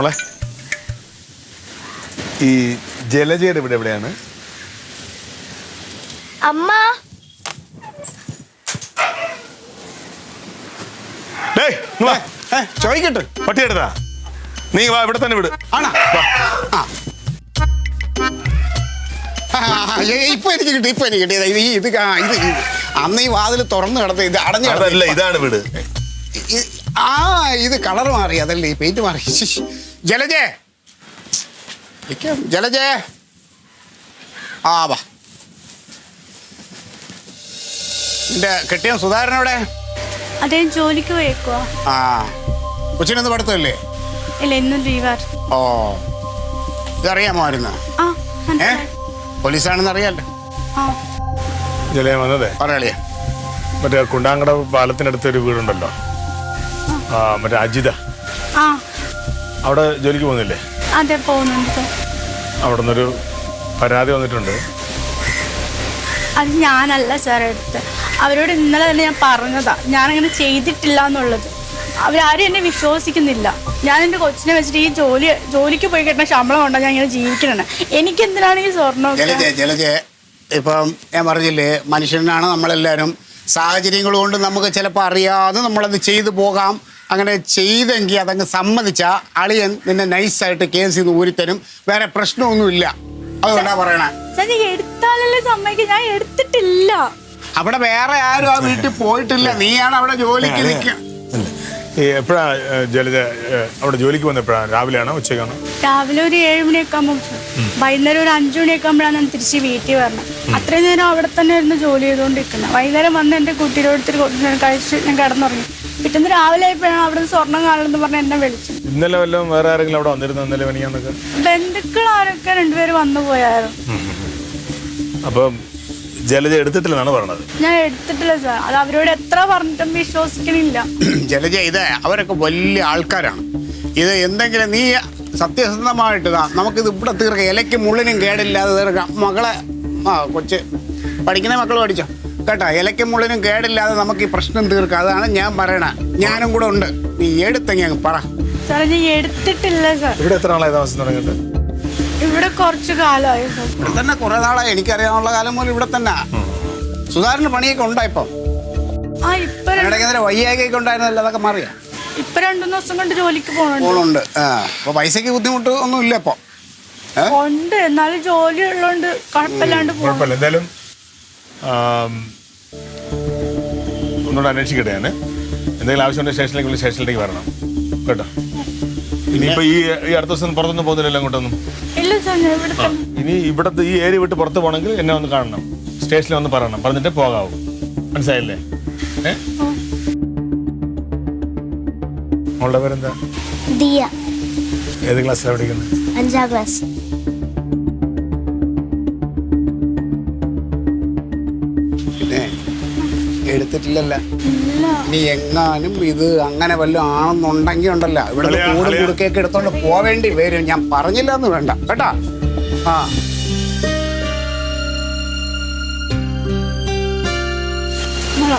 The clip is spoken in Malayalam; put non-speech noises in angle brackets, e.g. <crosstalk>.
മോളെ ഈ ജലജയുടെ ഇവിടെ എവിടെയാണ്? അമ്മ. ചോദിക്കട്ടെ. പട്ടി എടുത്താ? നീ വാ ഇവിടെ തന്നെ വിട്. ആണോ? ഇപ്പൊ എനിക്ക് കിട്ടി ഇപ്പൊ എനിക്ക് കിട്ടി. ഇത് ഇത് ഇത്. അന്ന് ഈ വാതിൽ തുറന്ന് കിടത്ത ഇത് അടഞ്ഞു. ഇതാണ് വീട്. ആ ഇത് കളർ മാറി അതല്ലേ ഈ പെയിന്റ് മാറി. ജലജേ. ജലജേ. ആ വാ. നിന്റെ കെട്ടിയ സുധാകരൻ എവിടെ? അദ്ദേഹം ജോലിക്ക് പോയേക്കുവാ. ആ. കൊച്ചിനൊന്ന് പഠിത്തമില്ലേ? ഇല്ല ഇന്നും ലീവാർ ഓ. ഇതറിയാമോ ആ ഏ. പോലീസാണെന്ന് അറിയാലോ. ആ. ജലയ വന്നതേ? പറയാളിയ മറ്റേ കുണ്ടാങ്കട പാലത്തിനടുത്ത് ഒരു വീടുണ്ടല്ലോ ആ മറ്റേ അജിത. ആ. അവിടെ ജോലിക്ക് പോകുന്നില്ലേ? അതെ പോകുന്നുണ്ട് സർ. അവിടെ നിന്നൊരു പരാതി വന്നിട്ടുണ്ട്. അത് ഞാനല്ല സാർ എടുത്ത് അവരോട് ഇന്നലെ തന്നെ ഞാൻ പറഞ്ഞതാ. ഞാനങ്ങനെ ചെയ്തിട്ടില്ല എന്നുള്ളത് അവരാരും എന്നെ വിശ്വസിക്കുന്നില്ല. ഞാൻ എന്റെ കൊച്ചിനെ വെച്ചിട്ട് ഈ ജോലി ജോലിക്ക് പോയി കിട്ടുന്ന ശമ്പളം ഉണ്ടോ ഞാൻ ഇങ്ങനെ ജീവിക്കണേ എനിക്ക് എന്തിനാണ് ഈ സ്വർണം ജലജ ജലജ ഇപ്പം ഞാൻ പറഞ്ഞില്ലേ മനുഷ്യനാണ് നമ്മളെല്ലാവരും. സാഹചര്യങ്ങൾ കൊണ്ട് നമുക്ക് ചിലപ്പോൾ അറിയാതെ നമ്മളത് ചെയ്തു പോകാം. അങ്ങനെ ചെയ്തെങ്കിൽ അതങ്ങ് സമ്മതിച്ച അളിയൻ നിന്നെ നൈസായിട്ട് കേസിൽ നിന്ന് ഊരിത്തരും. വേറെ പ്രശ്നമൊന്നുമില്ല. അതുകൊണ്ടാ പറയണേ. എടുത്താലല്ലേ സമ്മതിക്കും? ഞാൻ എടുത്തിട്ടില്ല. അവിടെ വേറെ ആരും ആ വീട്ടിൽ പോയിട്ടില്ല. നീയാണ് അവിടെ ജോലിക്ക് നിൽക്കുക എപ്പോഴാ ജലജ അവിടെ ജോലിക്ക് വന്നപ്പോഴാണ് രാവിലെയാണോ ഉച്ചയ്ക്കാണോ? രാവിലെ ഒരു ഏഴ് മണിയൊക്കെ ആകുമ്പോൾ വൈകുന്നേരം ഒരു അഞ്ചു മണിയൊക്കെ ആകുമ്പോഴാണ് ഞാൻ തിരിച്ച് വീട്ടിൽ വരണം. അത്രയും നേരം അവിടെ തന്നെ ഇരുന്ന് ജോലി ചെയ്തുകൊണ്ടിരിക്കുന്നത്. വൈകുന്നേരം വന്ന് എന്റെ കുട്ടിയുടെ അടുത്ത് കുറച്ച് നേരം കഴിച്ച് ഞാൻ കിടന്നുറങ്ങി. പിറ്റേന്ന് രാവിലെ ആയപ്പോഴാണ് അവിടെ നിന്ന് സ്വർണം കാണുമെന്ന് പറഞ്ഞ് എന്നെ വിളിച്ചു ഇന്നലെ വല്ലതും വേറെ ആരെങ്കിലും അവിടെ വന്നിരുന്നു ഇന്നലെ പണിയാന്നൊക്കെ? ബന്ധുക്കൾ ആരൊക്കെ രണ്ടുപേര് വന്നു പോയായിരുന്നു. അപ്പം ജലജ എടുത്തിട്ടില്ലെന്നാണ് പറഞ്ഞത്? ഞാൻ എടുത്തിട്ടില്ല സാർ. അത് അവരോട് എത്ര പറഞ്ഞിട്ടും വിശ്വസിക്കണില്ല. <clears throat> ജലജ ഇത് അവരൊക്കെ വലിയ ആൾക്കാരാണ്. ഇത് എന്തെങ്കിലും നീ സത്യസന്ധമായിട്ട് ഇതാ നമുക്കിത് ഇവിടെ തീർക്കാം. ഇലയ്ക്ക് മുള്ളിനും കേടില്ലാതെ തീർക്കാം. മകളെ ആ കൊച്ച് പഠിക്കുന്ന മക്കൾ പഠിച്ചോ? കേട്ടോ ഇലയ്ക്കും മുള്ളിനും കേടില്ലാതെ നമുക്ക് ഈ പ്രശ്നം തീർക്കാം. അതാണ് ഞാൻ പറയണ. ഞാനും കൂടെ ഉണ്ട്. നീ എടുത്തെങ്കിൽ അങ്ങ് പറ. സാറേ ഞാൻ എടുത്തിട്ടില്ല സാർ. ഇവിടെ എത്ര നാളായി താമസം തുടങ്ങിയിട്ട്? ഇവിടെ കുറച്ച് കാലമായി സാർ. ഇവിടെ തന്നെ കുറെ നാളായി. എനിക്കറിയാവുന്ന കാലം മുതൽ ഇവിടെ തന്നെ. സുധാകരന് പണിയൊക്കെ ഉണ്ടാ ആ ഇപ്പൊ രണ്ട്- ഇടയ്ക്ക് നേരം വയ്യാകൊക്കെ ഉണ്ടായിരുന്നല്ലോ അതൊക്കെ മാറിയാ? ഇപ്പൊ രണ്ടു ദിവസം കൊണ്ട് ജോലിക്ക് പോകണുണ്ട് ആ അപ്പൊ പൈസക്ക് ബുദ്ധിമുട്ട് ഒന്നും ഇല്ല ഇപ്പൊ. ഏ? ഉണ്ട്. എന്നാലും ജോലി ഉള്ളതുകൊണ്ട് കുഴപ്പമില്ലാണ്ട് പോകും കുഴപ്പമില്ല. എന്തായാലും ആം, ഒന്നുകൂടെ അന്വേഷിക്കട്ടെ ഞാൻ എന്തെങ്കിലും ആവശ്യമുണ്ടെങ്കിൽ സ്റ്റേഷനിലേക്ക് വിളിച്ച് സ്റ്റേഷനിലേക്ക് വരണം. കേട്ടോ? ഇനിയിപ്പോൾ ഈ ഈ അടുത്ത ദിവസം പുറത്തൊന്നും പോകുന്നില്ലല്ലോ അങ്ങോട്ടൊന്നും. ഇനി ഇവിടുത്തെ ഈ ഏരിയ വിട്ട് പുറത്ത് പോകണമെങ്കിൽ എന്നെ ഒന്ന് കാണണം. സ്റ്റേഷനിൽ ഒന്ന് പറയണം. പറഞ്ഞിട്ട് പോകാവൂ. മനസ്സിലായില്ലേ? ഏ? മോളുടെ പേരെന്താ? ദിയ. ഏത് ക്ലാസ്സിലാണ് പഠിക്കുന്നത്? അഞ്ചാം ക്ലാസ്. പിന്നെ എടുത്തിട്ടില്ലല്ല. നീ ഇനി എങ്ങാനും ഇത് അങ്ങനെ വല്ലതും ആണെന്നുണ്ടെങ്കിൽ ഉണ്ടല്ല. ഇവിടെ കൂടും കുടുക്കൊക്കെ എടുത്തോണ്ട് പോവേണ്ടി വരും. ഞാൻ പറഞ്ഞില്ല എന്ന് വേണ്ട. കേട്ടാ? ആ. മോളെ,